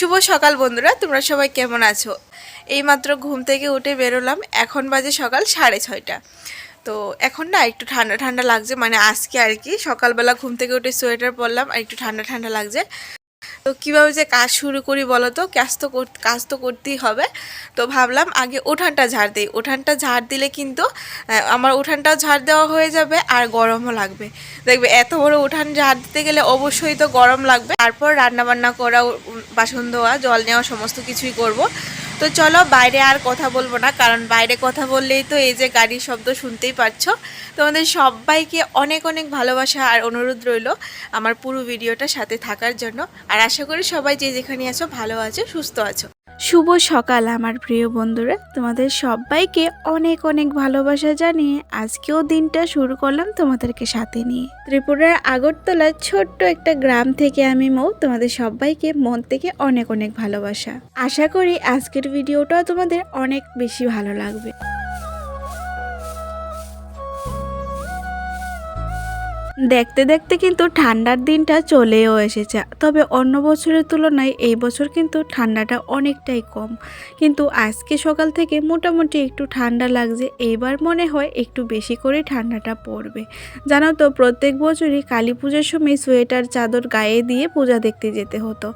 শুভ সকাল বন্ধুরা, তোমরা সবাই কেমন আছো? এইমাত্র ঘুম থেকে উঠে বেরোলাম, এখন বাজে সকাল সাড়ে ছয়টা। তো এখন না একটু ঠান্ডা ঠান্ডা লাগছে মানে আজকে আর কি সকালবেলা ঘুম থেকে উঠে সোয়েটার পরলাম, আর একটু ঠান্ডা ঠান্ডা লাগছে। তো কীভাবে যে কাজ শুরু করি বলো তো কাজ তো কাজ তো করতেই হবে। তো ভাবলাম আগে উঠানটা ঝাড় দিই। উঠানটা ঝাড় দিলে কিন্তু আমার উঠানটাও ঝাড় দেওয়া হয়ে যাবে আর গরমও লাগবে। দেখবে এত বড় উঠান ঝাড় দিতে গেলে অবশ্যই তো গরম লাগবে। তারপর রান্নাবান্না করা বাসন ধোয়া, জল নেওয়া, সমস্ত কিছুই করব। তো চলো বাইরে আর কথা বলব না, কারণ বাইরে কথা বললেই তো এই যে গাড়ির শব্দ শুনতেই পাচ্ছ তোমাদের সবাইকে অনেক অনেক ভালোবাসা আর অনুরোধ রইল আমার পুরো ভিডিওটা সাথে থাকার জন্য। আর আশা করি সবাই যে যেখানে আছো ভালো আছো, সুস্থ আছো। শুভ সকাল, আমার প্রিয় বন্ধুরা। তোমাদের সবাইকে অনেক অনেক ভালোবাসা জানিয়ে আজকেও দিনটা শুরু করলাম তোমাদেরকে সাথে নিয়ে। ত্রিপুরার আগরতলার ছোট্ট একটা গ্রাম থেকে আমি মৌ, তোমাদের সবাইকে মন থেকে অনেক অনেক ভালোবাসা। আশা করি আজকের ভিডিওটাও তোমাদের অনেক বেশি ভালো লাগবে। দেখতে দেখতে কিন্তু ঠান্ডার দিনটা চলেও এসেছে। তবে অন্য বছরের তুলনায় এই বছর কিন্তু ঠান্ডাটা অনেকটাই কম। কিন্তু আজকে সকাল থেকে মোটামুটি একটু ঠান্ডা লাগছে, এইবার মনে হয় একটু বেশি করে ঠান্ডাটা পড়বে। জানো তো, প্রত্যেক বছরই কালী পুজোর সময় সোয়েটার, চাদর গায়ে দিয়ে পূজা দেখতে যেতে হতো।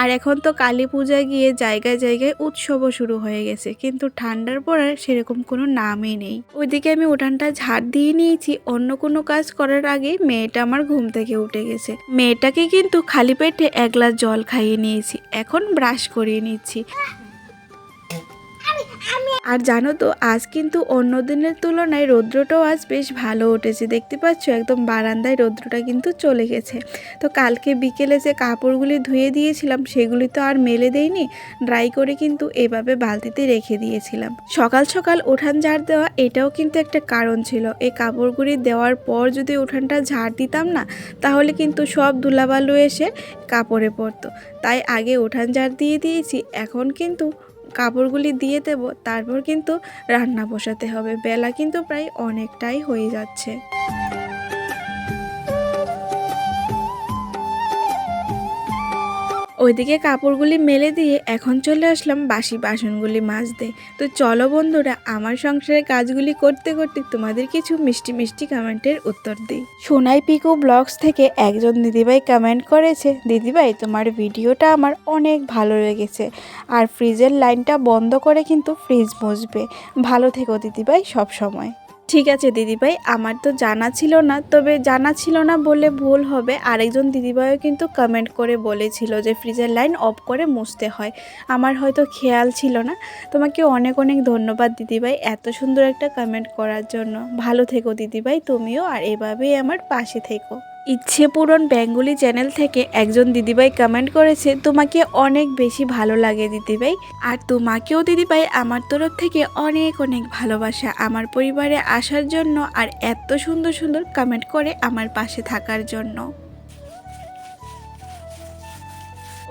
আর এখন তো কালী পূজা গিয়ে জায়গায় জায়গায় উৎসবও শুরু হয়ে গেছে, কিন্তু ঠান্ডার পড়ার সেরকম কোনো নামই নেই। ওইদিকে আমি উঠানটা ঝাড় দিয়ে নিয়েছি, অন্য কোনো কাজ করার আগে মেয়েটা আমার ঘুম থেকে উঠে গেছে। মেয়েটাকে কিন্তু খালি পেটে এক গ্লাস জল খাইয়ে নিয়েছি। এখন ব্রাশ করিয়ে নিচ্ছি। আর জানো তো, আজ কিন্তু অন্য দিনের তুলনায় রৌদ্রটাও আজ বেশ ভালো উঠেছে। দেখতে পাচ্ছ, একদম বারান্দায় রৌদ্রটা কিন্তু চলে গেছে। তো কালকে বিকেলে যে কাপড়গুলি ধুয়ে দিয়েছিলাম, সেগুলি তো আর মেলে দেইনি, ড্রাই করে কিন্তু এভাবে বালতিতে রেখে দিয়েছিলাম। সকাল সকাল উঠান ঝাড় দেওয়া, এটাও কিন্তু একটা কারণ ছিল। এই কাপড়গুলি দেওয়ার পর যদি উঠানটা ঝাড় দিতাম না, তাহলে কিন্তু সব ধুলাবালু এসে কাপড়ে পড়তো। তাই আগে উঠান ঝাড় দিয়ে দিয়েছি, এখন কিন্তু কাপড়গুলি দিয়ে দেব তারপর কিন্তু রান্না বসাতে হবে। বেলা কিন্তু প্রায় অনেকটাই হয়ে যাচ্ছে। ওইদিকে কাপড়গুলি মেলে দিয়ে এখন চলে আসলাম বাসি বাসনগুলি মাজতে। তো চলো বন্ধুরা, আমার সংসারের কাজগুলি করতে করতে তোমাদের কিছু মিষ্টি মিষ্টি কমেন্টের উত্তর দিই। সোনাই পিকু ব্লগস থেকে একজন দিদিভাই কমেন্ট করেছে, দিদিভাই, তোমার ভিডিওটা আমার অনেক ভালো লেগেছে। আর ফ্রিজের লাইনটা বন্ধ করে কিন্তু ফ্রিজ মুছবে। ভালো থেকো দিদিভাই সব সময়। ঠিক আছে, দিদিভাই। আমার তো জানা ছিল না, তবে জানা ছিল না বলে ভুল হবে। আরেকজন দিদিভাইও কিন্তু কমেন্ট করে বলেছিল যে, ফ্রিজের লাইন অফ করে মুছতে হয়। আমার হয়তো খেয়াল ছিল না। তোমাকে অনেক অনেক ধন্যবাদ দিদিভাই এত সুন্দর একটা কমেন্ট করার জন্য। ভালো থেকো দিদিভাই, তুমিও, আর এভাবেই আমার পাশে থেকো। ইচ্ছে পূরণ বেঙ্গলি চ্যানেল থেকে একজন দিদিভাই কমেন্ট করেছে, তোমাকে অনেক বেশি ভালো লাগে দিদিভাই। আর তোমাকেও দিদিভাই আমার তরফ থেকে অনেক অনেক ভালোবাসা। আমার পরিবারে আসার জন্য আর এত সুন্দর সুন্দর কমেন্ট করে আমার পাশে থাকার জন্য।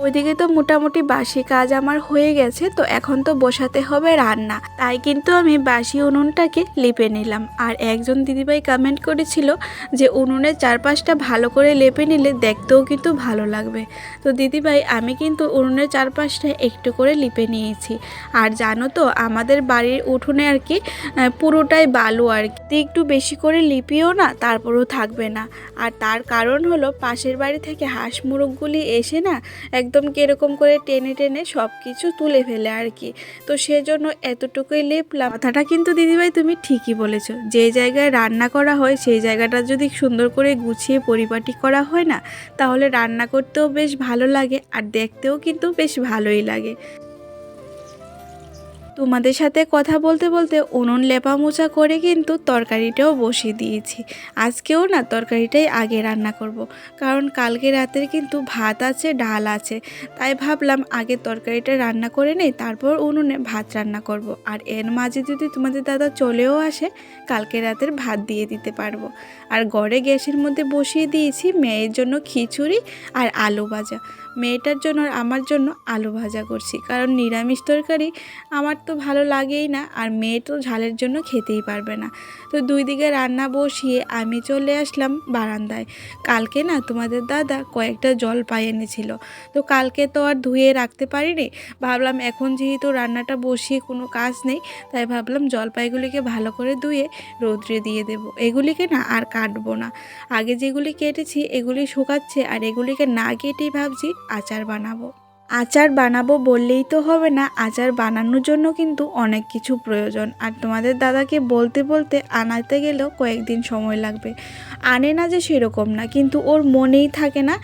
ওইদিকে তো মোটামুটি বাসি কাজ আমার হয়ে গেছে, তো এখন তো বসাতে হবে রান্না। তাই কিন্তু আমি বাসি উনুনটাকে লিপে নিলাম। আর একজন দিদিভাই কমেন্ট করেছিল যে উনুনের চারপাশটা ভালো করে লেপে নিলে দেখতেও কিন্তু ভালো লাগবে। তো দিদিভাই, আমি কিন্তু উনুনের চারপাশটা একটু করে লিপে নিয়েছি। আর জানো তো, আমাদের বাড়ির উঠোনে আর কি পুরোটাই বালু আর কি। একটু বেশি করে লিপিও না, তারপরেও থাকবে না। আর তার কারণ হলো, পাশের বাড়ি থেকে হাঁস মুরগগুলি এসে না একদম কীরকম করে টেনে টেনে সব কিছু তুলে ফেলে আর কি। তো সেজন্য এতটুকুই লেপলাম কথাটা কিন্তু দিদিভাই তুমি ঠিকই বলেছ। যে জায়গায় রান্না করা হয়, সেই জায়গাটা যদি সুন্দর করে গুছিয়ে পরিপাটি করা হয় না, তাহলে রান্না করতেও বেশ ভালো লাগে আর দেখতেও কিন্তু বেশ ভালোই লাগে। তোমাদের সাথে কথা বলতে বলতে উনুন লেপা মোছা করে কিন্তু তরকারিটাও বসিয়ে দিয়েছি আজকেও না তরকারিটাই আগে রান্না করব। কারণ কালকে রাতের কিন্তু ভাত আছে, ডাল আছে তাই ভাবলাম আগে তরকারিটা রান্না করে নেই, তারপর উনুনে ভাত রান্না করব। আর এর মাঝে যদি তোমাদের দাদা চলেও আসে, কালকে রাতের ভাত দিয়ে দিতে পারব আর গড়ে গ্যাসের মধ্যে বসিয়ে দিয়েছি মেয়ের জন্য খিচুড়ি আর আলু ভাজা মেয়েটার জন্য আর আমার জন্য আলু ভাজা করছি। কারণ নিরামিষ তরকারি আমার তো ভালো লাগেই না, আর মেয়ে তো ঝালের জন্য খেতেই পারবে না। তো দুই দিকে রান্না বসিয়ে আমি চলে আসলাম বারান্দায়। কালকে না তোমাদের দাদা কয়েকটা জল পাই এনেছিল। তো কালকে তো আর ধুয়ে রাখতে পারিনি। ভাবলাম এখন যেহেতু রান্নাটা বসিয়ে কোনো কাজ নেই, তাই ভাবলাম জলপাইগুলিকে ভালো করে ধুয়ে রৌদ্রে দিয়ে দেব। এগুলিকে না আর কাটবো না। আগে যেগুলি কেটেছি এগুলি শুকাচ্ছে, আর এগুলিকে না কেটেই ভাবছি আচার বানাবো। আচার বানাবো বললেই তো হবে না, আচার বানানোর জন্য কিন্তু অনেক কিছু প্রয়োজন। আর তোমাদের দাদাকে বলতে বলতে আনাতে গেলেও কয়েকদিন সময় লাগবে। আনে না যে সেরকম না, কিন্তু ওর মনেই থাকে না।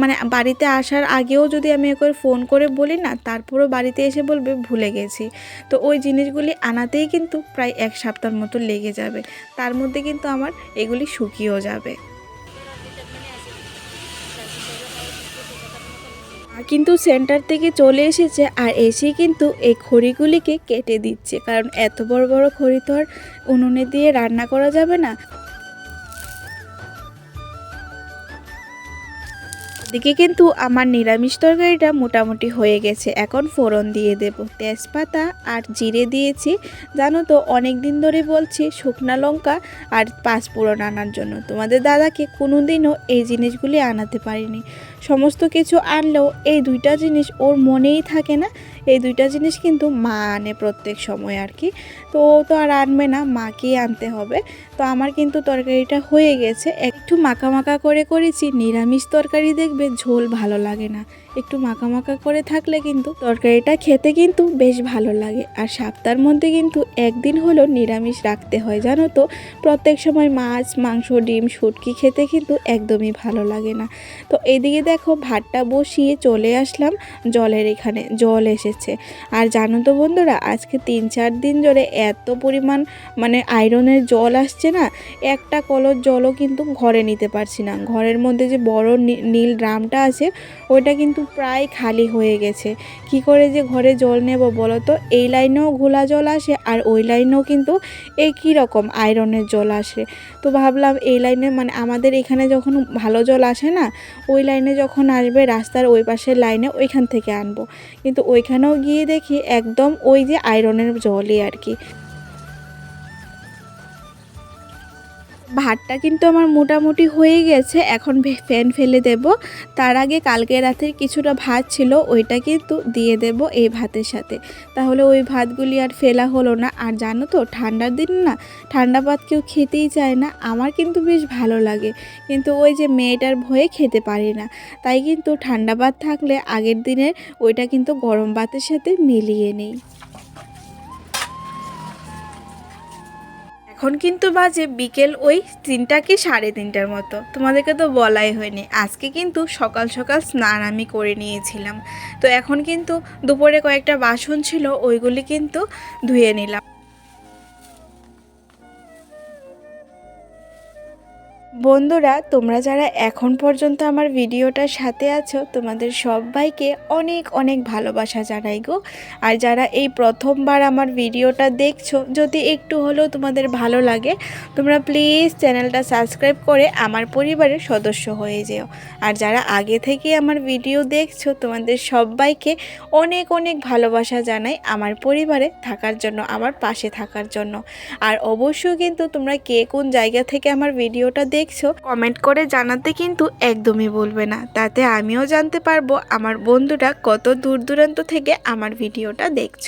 মানে বাড়িতে আসার আগেও যদি আমি একবার ফোন করে বলি না, তারপরও বাড়িতে এসে বলবে, ভুলে গেছি। তো ওই জিনিসগুলি আনাতেই কিন্তু প্রায় এক সপ্তাহের মতো লেগে যাবে। তার মধ্যে কিন্তু আমার এগুলি শুকিয়েও যাবে। কিন্তু সেন্টার থেকে চলে এসেছে আর এসে কিন্তু এই খড়িগুলিকে কেটে দিচ্ছে। কারণ এত বড় বড় খড়ি তো আর উনুনে দিয়ে রান্না করা যাবে না। এদিকে কিন্তু আমার নিরামিষ তরকারিটা মোটামুটি হয়ে গেছে। এখন ফোড়ন দিয়ে দেব। তেজপাতা আর জিরে দিয়েছি। জানো তো অনেক দিন ধরে বলছি শুকনা লঙ্কা আর পাঁচফোড়ন আনার জন্য। তোমাদের দাদাকে কোনো দিনও এই জিনিসগুলি আনাতে পারিনি। সমস্ত কিছু আনলেও এই দুইটা জিনিস ওর মনেই থাকে না। এই দুইটা জিনিস কিন্তু মা আনে প্রত্যেক সময় আর কি। তো ও তো আর আনবে না, মাকেই আনতে হবে। তো আমার কিন্তু তরকারিটা হয়ে গেছে। একটু মাখা মাখা করে করেছি, নিরামিষ তরকারি দেখবে ঝোল ভালো লাগে না। একটু মাখা মাখা করে থাকলে কিন্তু তরকারিটা খেতে কিন্তু বেশ ভালো লাগে। আর সপ্তাহের মধ্যে কিন্তু একদিন হলো নিরামিষ রাখতে হয়, জানো তো? প্রত্যেক সময় মাছ, মাংস, ডিম, শুটকি খেতে কিন্তু একদমই ভালো লাগে না। তো এদিকে দেখো ভাতটা বসিয়ে চলে আসলাম জলের এখানে, জল এসেছে। আর জানো তো বন্ধুরা, আজকে তিন চার দিন ধরে এত পরিমাণ মানে আয়রনের জল আসছে না, একটা কলর জলও কিন্তু ঘরে নিতে পারছি না। ঘরের মধ্যে যে বড় নীল ড্রামটা আছে, ওইটা কিন্তু প্রায় খালি হয়ে গেছে। কি করে যে ঘরে জল নেব বলো তো এই লাইনেও ঘোলা জল আসে আর ওই লাইনেও কিন্তু কী রকম আয়রনের জল আসে। তো ভাবলাম এই লাইনে মানে আমাদের এখানে যখন ভালো জল আসে না, ওই লাইনে যখন আসবে রাস্তার ওই পাশের লাইনে ওইখান থেকে আনব। কিন্তু ওইখানেও গিয়ে দেখি একদম ওই যে আয়রনের জলই আর কি। ভাতটা কিন্তু আমার মোটামুটি হয়ে গেছে, এখন ফ্যান ফেলে দেব। তার আগে কালকে রাতের কিছুটা ভাত ছিল, ওইটা কিন্তু দিয়ে দেব এই ভাতের সাথে। তাহলে ওই ভাতগুলি আর ফেলা হলো না। আর জানো তো, ঠান্ডার দিন না, ঠান্ডা ভাত কেউ খেতেই চায় না। আমার কিন্তু বেশ ভালো লাগে। কিন্তু ওই যে মেয়েটার ভয়ে খেতে পারি না। তাই কিন্তু ঠান্ডা ভাত থাকলে আগের দিনের ওইটা কিন্তু গরম ভাতের সাথে মিলিয়ে নেই। এখন কিন্তু বাজে, বিকেল ওই তিনটা কি সাড়ে তিনটার মতো। তোমাদেরকে তো বলাই হয়নি। আজকে কিন্তু সকাল সকাল স্নান আমি করে নিয়েছিলাম। তো এখন কিন্তু দুপুরে কয়েকটা বাসন ছিল, ওইগুলি কিন্তু ধুয়ে নিলাম। বন্ধুরা, তোমরা যারা এখন পর্যন্ত আমার ভিডিওটার সাথে আছো, তোমাদের সবাইকে অনেক অনেক ভালোবাসা জানাই গো। আর যারা এই প্রথমবার আমার ভিডিওটা দেখছ, যদি একটু হলেও তোমাদের ভালো লাগে, তোমরা প্লিজ চ্যানেলটা সাবস্ক্রাইব করে আমার পরিবারের সদস্য হয়ে যেও। আর যারা আগে থেকে আমার ভিডিও দেখছ, তোমাদের সবাইকে অনেক অনেক ভালোবাসা জানাই আমার পরিবারে থাকার জন্য, আমার পাশে থাকার জন্য। আর অবশ্যই কিন্তু তোমরা কে কোন জায়গা থেকে আমার ভিডিওটা দেখছ কমেন্ট করে জানাতে কিন্তু একদমই বলবে না। তাতে আমিও জানতে পারব আমার বন্ধুরা কত দূর দূরান্ত থেকে আমার ভিডিওটা দেখছ।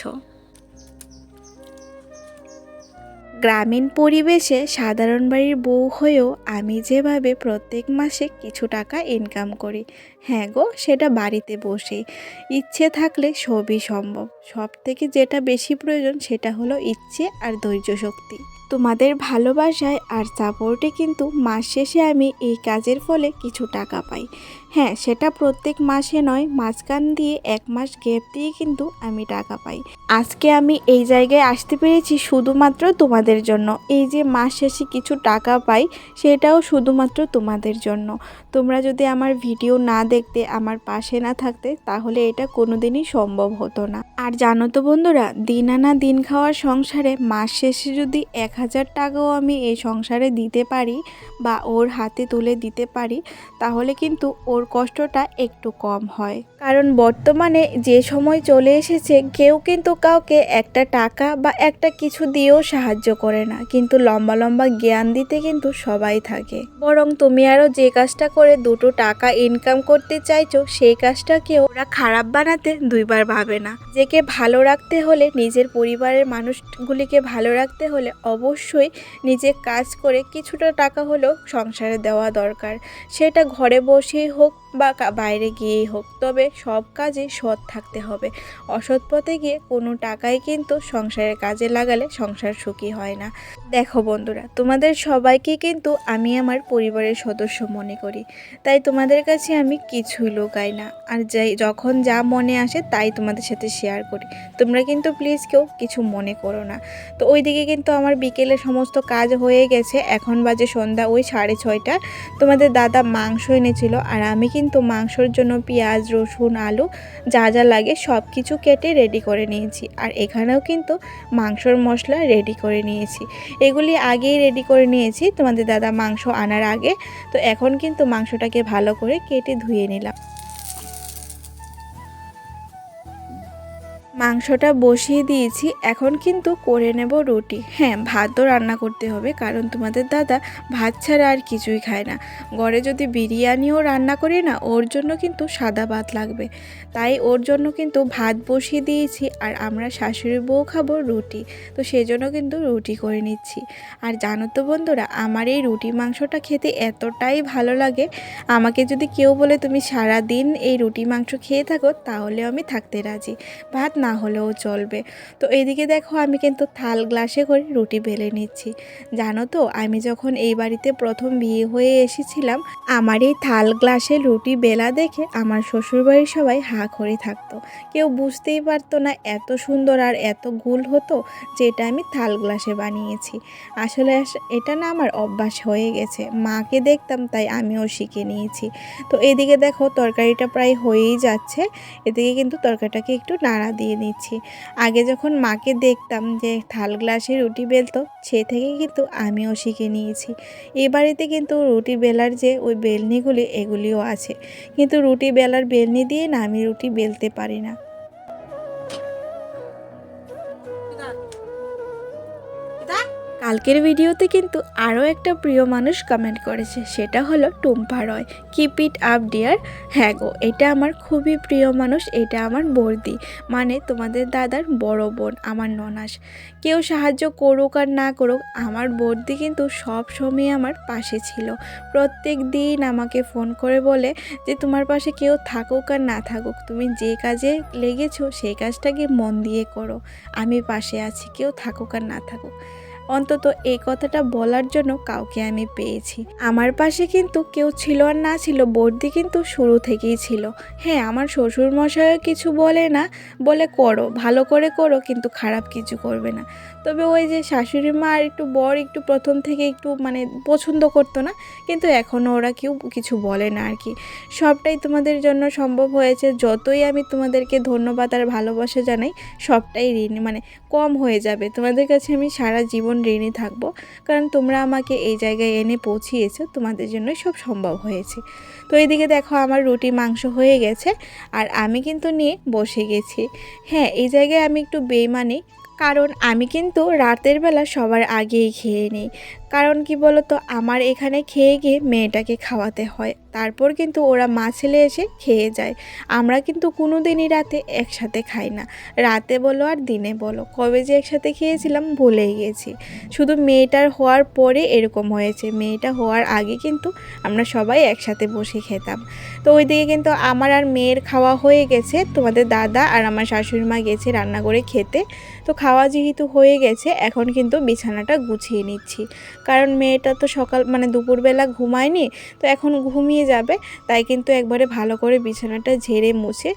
গ্রামীণ পরিবেশে সাধারণ বাড়ির বউ হয়েও আমি যেভাবে প্রত্যেক মাসে কিছু টাকা ইনকাম করি হ্যাঁ গো, সেটা বাড়িতে বসেই। ইচ্ছে থাকলে সবই সম্ভব। সব থেকে যেটা বেশি প্রয়োজন সেটা হলো ইচ্ছে আর ধৈর্য শক্তি। তোমাদের ভালোবাসায় আর সাপোর্টে কিন্তু মাস শেষে আমি এই কাজের ফলে কিছু টাকা পাই। হ্যাঁ সেটা প্রত্যেক মাসে নয়, মাঝখান দিয়ে এক মাস গ্যাপ দিয়ে কিন্তু আমি টাকা পাই। আজকে আমি এই জায়গায় আসতে পেরেছি শুধুমাত্র তোমাদের জন্য। এই যে মাস শেষে কিছু টাকা পাই, সেটাও শুধুমাত্র তোমাদের জন্য। তোমরা যদি আমার ভিডিও না দেখতে, আমার পাশে না থাকতে, তাহলে এটা কোনোদিনই সম্ভব হতো না। আর জানো তো বন্ধুরা, দিন আনা দিন খাওয়ার সংসারে মাস শেষে যদি এক হাজার টাকাও আমি এই সংসারে দিতে পারি বা ওর হাতে তুলে দিতে পারি, তাহলে কিন্তু ওর কষ্টটা একটু কম হয়। কারণ বর্তমানে যে সময় চলে এসেছে, কেউ কিন্তু কাউকে একটা টাকা বা একটা কিছু দিয়েও সাহায্য করে না। কিন্তু লম্বা লম্বা জ্ঞান দিতে কিন্তু সবাই থাকে। বরং তুমি আরও যে কাজটা করে দুটো টাকা ইনকাম করতে চাইছো, সেই কাজটাকেও ওরা খারাপ বানাতে দুইবার ভাবে না। যেকে ভালো রাখতে হলে, নিজের পরিবারের মানুষগুলিকে ভালো রাখতে হলে অবশ্যই নিজে কাজ করে কিছুটা টাকা হলেও সংসারে দেওয়া দরকার। সেটা ঘরে বসেই হোক বা বাইরে গিয়েই হোক, তবে সব কাজে সৎ থাকতে হবে। অসৎ পথে গিয়ে কোনো টাকাই কিন্তু সংসারের কাজে লাগালে সংসার সুখী হয় না। দেখো বন্ধুরা, তোমাদের সবাইকে কিন্তু আমি আমার পরিবারের সদস্য মনে করি। তাই তোমাদের কাছে আমি কিছুই লুকাই না। আর যাই, যখন যা মনে আসে তাই তোমাদের সাথে শেয়ার করি। তোমরা কিন্তু প্লিজ কেউ কিছু মনে করো না। তো ওইদিকে কিন্তু আমার বিকেলে সমস্ত কাজ হয়ে গেছে। এখন বাজে সন্ধ্যা, ওই সাড়ে ছয়টা। তোমাদের দাদা মাংস এনেছিল আর আমি কিন্তু মাংসর জন্য পেঁয়াজ, রসুন, আলু যা যা লাগে সব কিছু কেটে রেডি করে নিয়েছি। আর এখানেও কিন্তু মাংসর মশলা রেডি করে নিয়েছি। এগুলি আগেই রেডি করে নিয়েছি। তোমাদের দাদা মাংস আনার আগে। তো এখন কিন্তু মাংসটাকে ভালো করে কেটে ধুয়ে নিলাম। মাংসটা বসিয়ে দিয়েছি, এখন কিন্তু করে নেব রুটি। হ্যাঁ ভাতও রান্না করতে হবে, কারণ তোমাদের দাদা ভাত ছাড়া আর কিছুই খায় না। ঘরে যদি বিরিয়ানিও রান্না করি না, ওর জন্য কিন্তু সাদা ভাত লাগবে। তাই ওর জন্য কিন্তু ভাত বসিয়ে দিয়েছি, আর আমরা শাশুড়ি বউ খাব রুটি। তো সেই জন্য কিন্তু রুটি করে নিচ্ছি। আর জানো তো বন্ধুরা, আমার এই রুটি মাংসটা খেতে এতটাই ভালো লাগে। আমাকে যদি কেউ বলে তুমি সারা দিন এই রুটি মাংস খেয়ে থাকো, তাহলে আমি থাকতে রাজি। ভাত না হলেও চলবে। তো এইদিকে দেখো আমি কিন্তু থাল গ্লাসে করে রুটি বেলে নিচ্ছি। জানো তো, আমি যখন এই বাড়িতে প্রথম বিয়ে হয়ে এসেছিলাম, আমার এই থাল গ্লাসে রুটি বেলা দেখে আমার শ্বশুরবাড়ির সবাই হা করে থাকতো। কেউ বুঝতেই পারতো না এত সুন্দর আর এত গুল হতো যেটা আমি থাল গ্লাসে বানিয়েছি। আসলে আস- এটা না আমার অভ্যাস হয়ে গেছে। মাকে দেখতাম তাই আমিও শিখে নিয়েছি। তো এদিকে দেখো তরকারিটা প্রায় হয়েই যাচ্ছে। এদিকে কিন্তু তরকারিটাকে একটু নাড়া দিয়ে নিচ্ছি আগে যখন মাকে দেখতাম যে থাল গ্লাসে রুটি বেলতো, সে থেকে কিন্তু আমিও শিখে নিয়েছি। এ বাড়িতে কিন্তু রুটি বেলার যে ওই বেলনিগুলি, এগুলিও আছে। কিন্তু রুটি বেলার বেলনি দিয়ে না আমি রুটি বেলতে পারি না। কালকের ভিডিওতে কিন্তু আরও একটা প্রিয় মানুষ কমেন্ট করেছে, সেটা হলো Tumpa Roy. Keep it up dear হ্যাঁ গো, এটা আমার খুবই প্রিয় মানুষ, এটা আমার বর্দি মানে তোমাদের দাদার বড় বোন, আমার ননাস। কেউ সাহায্য করুক আর না করুক, আমার বর্দি কিন্তু সব সময় আমার পাশে ছিল। প্রত্যেক দিন আমাকে ফোন করে বলে যে, তোমার পাশে কেউ থাকুক আর না থাকুক, তুমি যে কাজে লেগেছো, সেই কাজটাকে মন দিয়ে করো। আমি পাশে আছি, কেউ থাকুক আর না থাকুক। অন্তত এই কথাটা বলার জন্য কাউকে আমি পেয়েছি। আমার পাশে কিন্তু কেউ ছিল আর না ছিল, বর্দি কিন্তু শুরু থেকেই ছিল। হ্যাঁ আমার শ্বশুর মশাইও কিছু বলে না, বলে করো, ভালো করে করো, কিন্তু খারাপ কিছু করবে না। তবে ওই যে শাশুড়ি মা আর একটু বর একটু প্রথম থেকে একটু মানে পছন্দ করতো না, কিন্তু এখনও ওরা কেউ কিছু বলে না আর কি। সবটাই তোমাদের জন্য সম্ভব হয়েছে, যতই আমি তোমাদেরকে ধন্যবাদ আর ভালোবাসা জানাই, সবটাই ঋণ মানে কম হয়ে যাবে। তোমাদের কাছে আমি সারা জীবন ঋণী থাকব। কারণ তোমরা আমাকে এই জায়গায় এনে পৌঁছিয়েছো, তোমাদের জন্যই সব সম্ভব হয়েছে। তো এদিকে দেখো আমার রুটি মাংস হয়ে গেছে, আর আমি কিন্তু নিয়ে বসে গেছি। হ্যাঁ এই জায়গায় আমি একটু বেমানি কারণ আমি কিন্তু রাতের বেলা সবার আগেই খেয়ে নিই। কারণ কি বলতো, আমার এখানে খেয়ে গিয়ে মেয়েটাকে খাওয়াতে হয়। তারপর কিন্তু ওরা মা ছেলে এসে খেয়ে যায়। আমরা কিন্তু কোনো দিনই রাতে একসাথে খাই না। রাতে বলো আর দিনে বলো। কবে যে একসাথে খেয়েছিলাম ভুলেই গেছি। শুধু মেয়েটার হওয়ার পরে এরকম হয়েছে। মেয়েটা হওয়ার আগে কিন্তু আমরা সবাই একসাথে বসে খেতাম। তো ওইদিকে কিন্তু আমার আর মেয়ের খাওয়া হয়ে গেছে। তোমাদের দাদা আর আমার শাশুড়ি মা গেছে রান্না করে খেতে। তো খাওয়া যেহেতু হয়ে গেছে, এখন কিন্তু বিছানাটা গুছিয়ে নিচ্ছি। কারণ মেয়েটা তো সকাল মানে দুপুরবেলা ঘুমায়নি, তো এখন ঘুমিয়ে যাবে, তাই কিন্তু একবারে ভালো করে বিছানাটা ঝেড়ে মুছে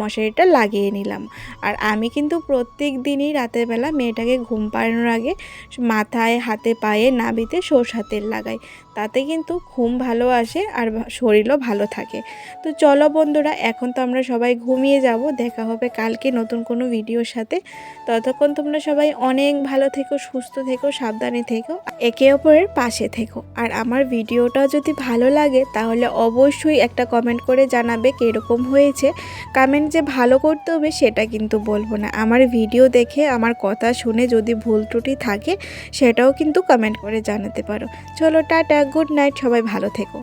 মশারিটা লাগিয়ে নিলাম। আর আমি কিন্তু প্রত্যেক দিনই রাতের বেলা মেয়েটাকে ঘুম পাড়ানোর আগে মাথায়, হাতে পায়ে নাবিতে সরষা তেল লাগাই। তাতে কিন্তু ঘুম ভালো আসে আর শরীরও ভালো থাকে। তো চলো বন্ধুরা, এখন তো আমরা সবাই ঘুমিয়ে যাব। দেখা হবে কালকে নতুন কোনো ভিডিওর সাথে। ততক্ষণ তোমরা সবাই অনেক ভালো থেকো, সুস্থ থেকো, সাবধানে থেকো, একে অপরের পাশে থেকো। আর আমার ভিডিওটা যদি ভালো লাগে, তাহলে অবশ্যই একটা কমেন্ট করে জানাবে কীরকম হয়েছে। কমেন্ট যে ভালো করতে হবে, সেটা কিন্তু বলব না। আমার ভিডিও দেখে, আমার কথা শুনে যদি ভুল ত্রুটি থাকে, সেটাও কিন্তু কমেন্ট করে জানাতে পারো। চলো, টাটা গুড নাইট সবাই ভালো থেকো।